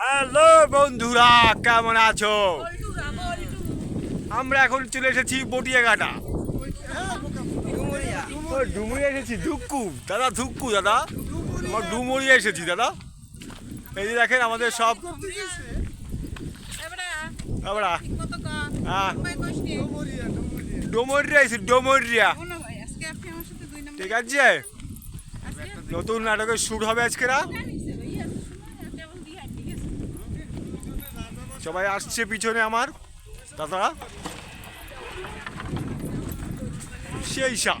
Hello বন্ধুরা, কেমন আছো? আমরা এখন চলে এসেছি বটিয়াঘাটা। ডুমুরিয়া এসেছি, ধুক্কু। দাদা ধুক্কু, দাদা। আমার ডুমুরিয়া এসেছি, দাদা। এই যে দেখেন আমাদের সব হ্যাঁ। ডোমরিয়া এসেছি, ডোমরিয়া। ঠিক আছে? নতুন নাটকের শুট হবে আজকে না সবাই আসছে পিছনে আমার। দাদারা সেই সা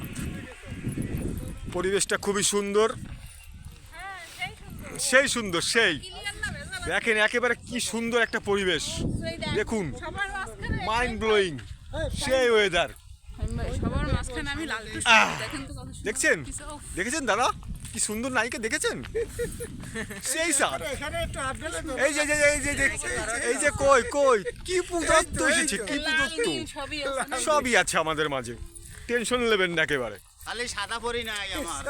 পরিবেশটা খুবই সুন্দর। সেই সুন্দর সেই। দেখেন একেবারে কি সুন্দর একটা পরিবেশ। দেখুন মাইন্ড ব্লোয়িং সেই ওয়েদার দেখছেন? দেখেছেন দাদা? কি সুন্দর নায়িকা দেখেছেন? সেই স্যার। এই যে এই যে- এই যে কই কই কি পুদত্ত এসেছে কি পুদত্ত সবই আছে আমাদের মাঝে। টেনশন নেবেন না একেবারে। খালি সাদা পরি নাই আমার।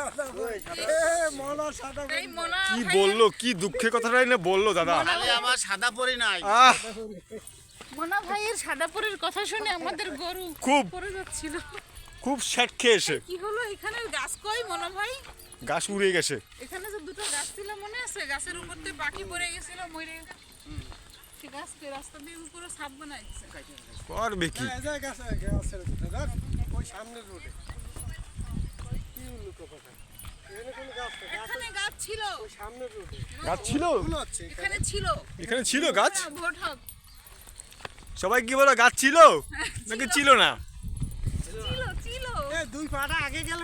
কি বলল কি দুঃখের কথাটাই না বলল দাদা? খালি আমার সাদা পরি নাই। মোনা ভাইয়ের সাদাপুরের কথা শুনে আমাদের গরু খুব। পড়ে যাচ্ছিল। খুব স্যাট খেয়েছে কি হলো এখানে? গাছ কই মোনা ভাই? গাছ উড়ে গেছে। এখানে যে দুটো গাছ ছিল মনে আছে? গাছের উপর দিয়ে পাখি পড়ে গেছিল মরে গেছে ঠিক আছে রাস্তা দিয়ে উপরে সাপ বানাইছে। করবে কি? এখানে গাছ ছিল। গাছ ছিল? এখানে। ছিল। এখানে ছিল গাছ? সবাই কি বলো গাছ ছিল? নাকি ছিল না? দুই পাটা আগে গেল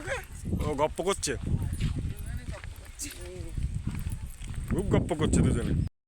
ও গপ্প করছে। খুব গপ্প করছে দুজনে।